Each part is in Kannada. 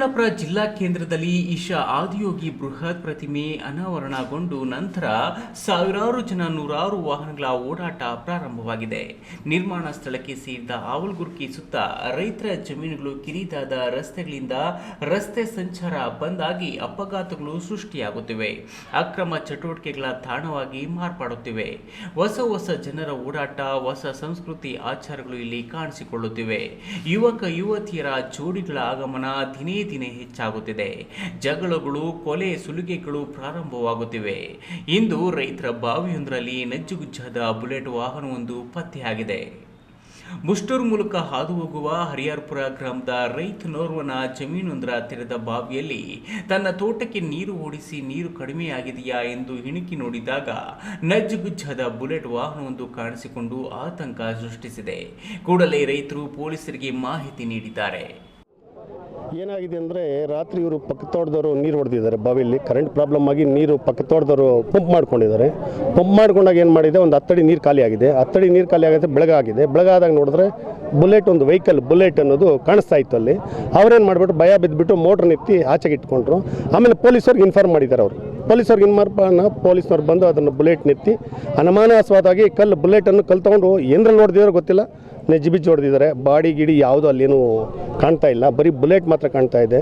ಚಿಕ್ಕಬಳ್ಳಾಪುರ ಜಿಲ್ಲಾ ಕೇಂದ್ರದಲ್ಲಿ ಈಶಾ ಆದಿಯೋಗಿ ಬೃಹತ್ ಪ್ರತಿಮೆ ಅನಾವರಣಗೊಂಡು ನಂತರ ಸಾವಿರಾರು ಜನ ನೂರಾರು ವಾಹನಗಳ ಓಡಾಟ ಪ್ರಾರಂಭವಾಗಿದೆ. ನಿರ್ಮಾಣ ಸ್ಥಳಕ್ಕೆ ಸೇರಿದ ಆವಲ್ಗುರ್ಕಿ ಸುತ್ತ ರೈತರ ಜಮೀನುಗಳು ಕಿರಿದಾದ ರಸ್ತೆಗಳಿಂದ ರಸ್ತೆ ಸಂಚಾರ ಬಂದಾಗಿ ಅಪಘಾತಗಳು ಸೃಷ್ಟಿಯಾಗುತ್ತಿವೆ. ಅಕ್ರಮ ಚಟುವಟಿಕೆಗಳ ತಾಣವಾಗಿ ಮಾರ್ಪಾಡುತ್ತಿವೆ. ಹೊಸ ಹೊಸ ಜನರ ಓಡಾಟ, ಹೊಸ ಸಂಸ್ಕೃತಿ ಆಚಾರಗಳು ಇಲ್ಲಿ ಕಾಣಿಸಿಕೊಳ್ಳುತ್ತಿವೆ. ಯುವಕ, ಯುವತಿಯರ ಜೋಡಿಗಳ ಆಗಮನ ದಿನೇ ದಿನೇ ಹೆಚ್ಚಾಗುತ್ತಿದೆ. ಜಗಳಗಳು, ಕೊಲೆ, ಸುಲಿಗೆಗಳು ಪ್ರಾರಂಭವಾಗುತ್ತಿವೆ. ಇಂದು ರೈತರ ಬಾವಿಯೊಂದರಲ್ಲಿ ನಜ್ಜುಗುಜ್ಜಾದ ಬುಲೆಟ್ ವಾಹನವೊಂದು ಪತ್ತೆಯಾಗಿದೆ. ಬುಷ್ಟೂರ್ ಮೂಲಕ ಹಾದು ಹೋಗುವ ಹರಿಯಾರ್ಪುರ ಗ್ರಾಮದ ರೈತನೋರ್ವನ ಜಮೀನೊಂದರ ತೆರೆದ ಬಾವಿಯಲ್ಲಿ ತನ್ನ ತೋಟಕ್ಕೆ ನೀರು ಓಡಿಸಿ ನೀರು ಕಡಿಮೆಯಾಗಿದೆಯಾ ಎಂದು ಇಣುಕಿ ನೋಡಿದಾಗ ನಜ್ಜುಗುಜ್ಜಾದ ಬುಲೆಟ್ ವಾಹನವೊಂದು ಕಾಣಿಸಿಕೊಂಡು ಆತಂಕ ಸೃಷ್ಟಿಸಿದೆ. ಕೂಡಲೇ ರೈತರು ಪೊಲೀಸರಿಗೆ ಮಾಹಿತಿ ನೀಡಿದ್ದಾರೆ. ಏನಾಗಿದೆ ಅಂದರೆ ರಾತ್ರಿ ಇವರು ಪಕ್ಕ ತೋಟದವರು ನೀರು ಹೊಡೆದಿದ್ದಾರೆ. ಬಾವಿಲಿ ಕರೆಂಟ್ ಪ್ರಾಬ್ಲಮ್ ಆಗಿ ನೀರು ಪಕ್ಕ ತೋಟದವರು ಪಂಪ್ ಮಾಡ್ಕೊಂಡಿದ್ದಾರೆ. ಪಂಪ್ ಮಾಡ್ಕೊಂಡಾಗ ಏನು ಮಾಡಿದೆ? ಒಂದು ಹತ್ತಡಿ ನೀರು ಖಾಲಿ ಆಗಿದೆ. ಹತ್ತಡಿ ನೀರು ಖಾಲಿ ಆಗುತ್ತೆ ಬೆಳಗಾಗಿದೆ ಬೆಳಗಾದಾಗ ನೋಡಿದ್ರೆ ಬುಲೆಟ್ ಒಂದು ವೆಹಿಕಲ್ ಬುಲೆಟ್ ಅನ್ನೋದು ಕಾಣಿಸ್ತಾ ಇತ್ತು ಅಲ್ಲಿ. ಅವ್ರೇನು ಮಾಡಿಬಿಟ್ಟು ಭಯ ಬಿದ್ದುಬಿಟ್ಟು ಮೋಟ್ರ್ ಎತ್ತಿ ಆಚೆಗೆ ಇಟ್ಕೊಂಡ್ರು. ಆಮೇಲೆ ಪೊಲೀಸರಿಗೆ ಇನ್ಫಾರ್ಮ್ ಮಾಡಿದ್ದಾರೆ ಅವರು. ಪೊಲೀಸರಿಗೆ ಇನ್ಮಾರ್ಪನ್ನ ಪೊಲೀಸ್ನವ್ರು ಬಂದು ಅದನ್ನು ಬುಲೆಟ್ ನೆತ್ತಿ ಅನುಮಾನಾಸ್ವಾದಾಗಿ ಕಲ್ಲು ಬುಲೆಟನ್ನು ಕಲ್ತ್ಕೊಂಡು ಏನರಲ್ಲಿ ನೋಡಿದಿರೋ ಗೊತ್ತಿಲ್ಲ. ನೆಜ್ಜಿ ಬಿಚ್ಚಿ ಹೊಡೆದಿದ್ದಾರೆ. ಬಾಡಿ ಗಿಡಿ ಯಾವುದು ಅಲ್ಲೇನು ಕಾಣ್ತಾ ಇಲ್ಲ. ಬರೀ ಬುಲೆಟ್ ಮಾತ್ರ ಕಾಣ್ತಾ ಇದೆ.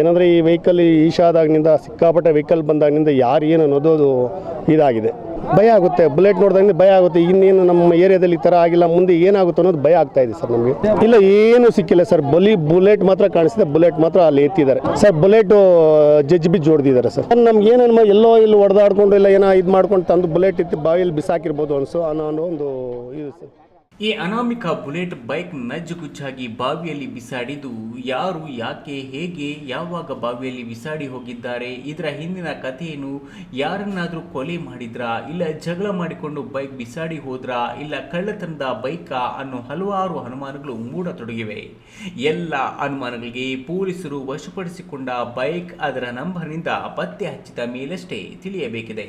ಏನಂದರೆ ಈ ವೆಹಿಕಲ್ ಈಶಾದಾಗಿನಿಂದ ಸಿಕ್ಕಾಪಟ್ಟೆ ವೆಹಿಕಲ್ ಬಂದಾಗಿನಿಂದ ಯಾರು ಏನು ಅನ್ನೋದು ಇದಾಗಿದೆ. ಭಯ ಆಗುತ್ತೆ. ಬುಲೆಟ್ ನೋಡಿದಾಗ ಭಯ ಆಗುತ್ತೆ. ಇನ್ನೇನು ನಮ್ಮ ಏರಿಯಾದಲ್ಲಿ ಈ ಥರ ಆಗಿಲ್ಲ. ಮುಂದೆ ಏನಾಗುತ್ತೆ ಅನ್ನೋದು ಭಯ ಆಗ್ತಾ ಇದೆ ಸರ್ ನಮಗೆ. ಇಲ್ಲ, ಏನು ಸಿಕ್ಕಿಲ್ಲ ಸರ್. ಬಲಿ ಬುಲೆಟ್ ಮಾತ್ರ ಕಾಣಿಸಿದೆ ಬುಲೆಟ್ ಮಾತ್ರ ಅಲ್ಲಿ ಎತ್ತಿದ್ದಾರೆ. ಸರ್, ಬುಲೆಟ್ ಜಜ್ಜಿ ಹೊಡೆದಿದ್ದಾರೆ ಸರ್. ನಮ್ಗೆ ಏನೇನು ಎಲ್ಲೋ ಇಲ್ಲಿ ಹೊಡೆದಾಡ್ಕೊಂಡು ಇಲ್ಲ ಏನೋ ಇದು ಮಾಡ್ಕೊಂಡು ತಂದು ಬುಲೆಟ್ ಇತ್ತು ಬಾವಿಯಲ್ಲಿ ಬಿಸಾಕಿರ್ಬೋದು ಅನ್ಸೋ ಅನ್ನೋ ಒಂದು ಇದು ಸರ್. ಈ ಅನಾಮಿಕ ಬುಲೆಟ್ ಬೈಕ್ ನಜ್ಜುಗುಜ್ಜಾಗಿ ಬಾವಿಯಲ್ಲಿ ಬಿಸಾಡಿದ್ದು ಯಾರು, ಯಾಕೆ, ಹೇಗೆ, ಯಾವಾಗ ಬಾವಿಯಲ್ಲಿ ಬಿಸಾಡಿ ಹೋಗಿದ್ದಾರೆ, ಇದರ ಹಿಂದಿನ ಕಥೆಯನ್ನು ಯಾರನ್ನಾದರೂ ಕೊಲೆ ಮಾಡಿದ್ರಾ, ಇಲ್ಲ ಜಗಳ ಮಾಡಿಕೊಂಡು ಬೈಕ್ ಬಿಸಾಡಿ ಹೋದ್ರಾ, ಇಲ್ಲ ಕಳ್ಳತನದ ಬೈಕಾ ಅನ್ನೋ ಹಲವಾರು ಅನುಮಾನಗಳು ಮೂಡತೊಡಗಿವೆ. ಎಲ್ಲ ಅನುಮಾನಗಳಿಗೆ ಪೊಲೀಸರು ವಶಪಡಿಸಿಕೊಂಡ ಬೈಕ್ ಅದರ ನಂಬರ್ನಿಂದ ಪತ್ತೆ ಹಚ್ಚಿದ ಮೇಲಷ್ಟೇ ತಿಳಿಯಬೇಕಿದೆ.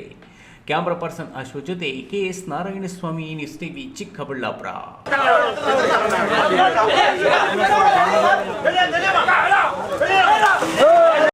ಕ್ಯಾಮ್ರಾ ಪರ್ಸನ್ ಅಶೋಕ್ ಜೊತೆ K S. Narayanaswamy news TV Chikkaballapur.